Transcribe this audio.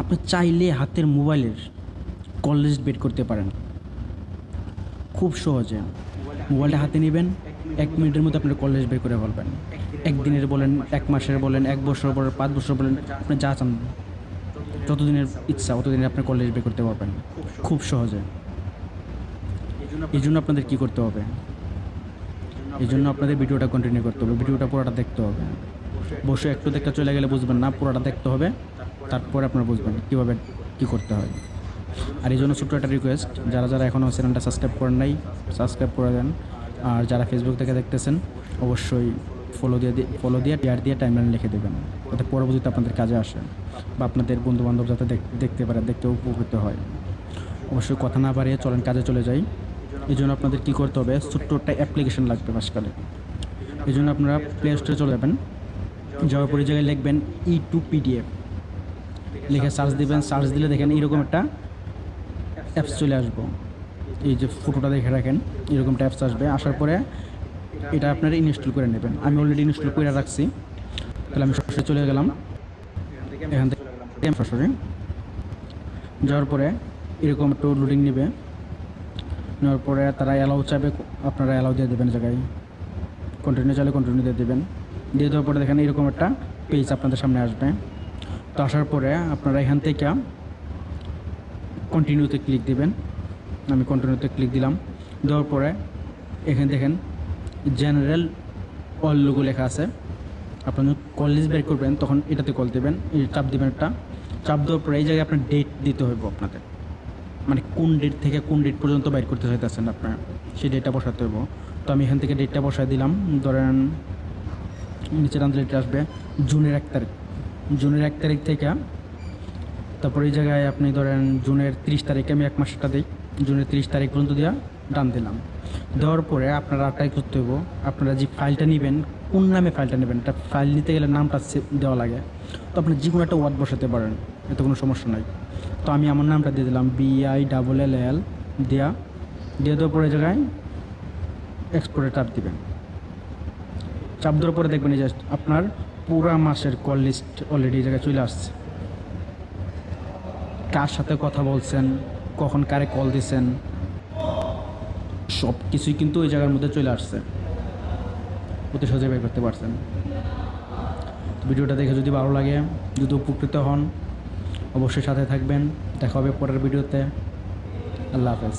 আপনি চাইলে হাতের মোবাইলের কল লিস্ট বের করতে পারেন। খুব সহজে। মোবাইলটা হাতে নেবেন, এক মিনিটের মধ্যে আপনার কল লিস্ট বের করে ফেলবেন। একদিনের বলেন, এক মাসের বলেন, এক বছর বলেন, পাঁচ বছর বলেন, আপনি যা চান, যতদিনের ইচ্ছা ততদিনের আপনি কল লিস্ট বের করতে পারবেন। খুব সহজে। এই জন্য আপনাদের কী করতে হবে? এই জন্য আপনাদের ভিডিওটা কন্টিনিউ করতে হবে। ভিডিওটা পুরোটা দেখতে হবে। অবশ্যই একটু দেখতে চলে গেলে বুঝবেন না, পুরোটা দেখতে হবে। তারপরে আপনারা বুঝবেন কীভাবে কী করতে হয়। আর এই জন্য ছোট্ট একটা রিকোয়েস্ট যারা যারা এখনও চ্যানেলটা সাবস্ক্রাইব করেন নাই সাবস্ক্রাইব করে দেন। আর যারা ফেসবুক থেকে দেখতেছেন, অবশ্যই ফলো দিয়ে ফলো দিয়ে টিয়ার দিয়ে টাইমলাইন লিখে দেবেন, যাতে পরবর্তীতে আপনাদের কাজে আসে বা আপনাদের বন্ধুবান্ধব যাতে দেখ- দেখতে পারে, দেখতে উপকৃত হয়। অবশ্যই কথা না বাড়িয়ে চলেন কাজে চলে যাই। এই জন্য আপনাদের কী করতে হবে, ছোট্ট একটা অ্যাপ্লিকেশন লাগবে মাসকালে এই জন্য আপনারা প্লে স্টোরে চলে যাবেন, যাওয়ার পরে জায়গায় লিখবেন ই টু পিডিএফ লিখে সার্চ দিবেন সার্চ দিলে দেখেন এরকম একটা অ্যাপস চলে আসব। এই যে ফটোটা দেখে রাখেন এরকম একটা অ্যাপস আসবে। আসার পরে এটা আপনারা ইনস্টল করে নেবেন। আমি অলরেডি ইনস্টল করে রাখছি। তাহলে আমি সরাসরি চলে গেলাম। এখান থেকে আমি সরাসরি যাওয়ার পরে এরকম একটু লোডিং নেবে। নেওয়ার পরে তারা অ্যালাউ চাইবে আপনারা অ্যালাউ দিয়ে দেবেন জায়গায়। কন্টিনিউ চাইলে কন্টিনিউ দিয়ে দেবেন। দিয়ে দেওয়ার পরে দেখেন এরকম একটা পেজ আপনাদের সামনে আসবে। তো আসার পরে আপনারা এখান থেকে কন্টিনিউতে ক্লিক দিবেন। আমি কন্টিনিউতে ক্লিক দিলাম। দেওয়ার পরে এখানে দেখেন জেনারেল অল লোগো লেখা আছে। আপনার যখন কল লিস্ট বের করবেন, তখন এটাতে কল দেবেন। এই চাপ দেবেন একটা। চাপ দেওয়ার পরে এই জায়গায় আপনার ডেট দিতে হইব আপনাদের মানে কোন ডেট থেকে কোন ডেট পর্যন্ত বাইর করতে চাইতেছেন আপনার, সেই ডেটটা বসাতে হইব। তো আমি এখান থেকে ডেটটা বসাই দিলাম। ধরেন নিচের আন্দোলন আসবে, জুনের এক তারিখ। জুনের এক তারিখ থেকে। তারপর এই জায়গায় আপনি ধরেন জুনের তিরিশ তারিখে, আমি এক মাসটা দিই, জুনের তিরিশ তারিখ পর্যন্ত দিয়া ডান দিলাম। দেওয়ার পরে আপনারা আটটাই করতে হইব, আপনারা যে ফাইলটা নেবেন, কোন নামে ফাইলটা নেবেন একটা ফাইল নিতে গেলে নামটা দেওয়া লাগে। তো আপনি যে কোনো একটা ওয়ার্ড বসাতে পারেন, এতে কোনো সমস্যা নাই। তো আমি আমার নামটা দিয়ে দিলাম বিআই ডাবল এল এল দেয়া। দিয়ে দেওয়ার পরে জায়গায় এক্সপোর্টে চাপ দিবেন। চাপ দেওয়ার পরে দেখবেন জাস্ট আপনার পুরা মাসের কল লিস্ট অলরেডি জায়গায় চলে আসছে। কার সাথে কথা বলছেন, কখন কারে কল দিছেন সব কিছুই কিন্তু ওই জায়গার মধ্যে চলে আসছে। অতি সহজে বের করতে পারছেন। ভিডিওটা দেখে যদি ভালো লাগে, যদি উপকৃত হন, অবশ্যই সাথে থাকবেন। দেখা হবে পরের ভিডিওতে। আল্লাহ হাফেজ।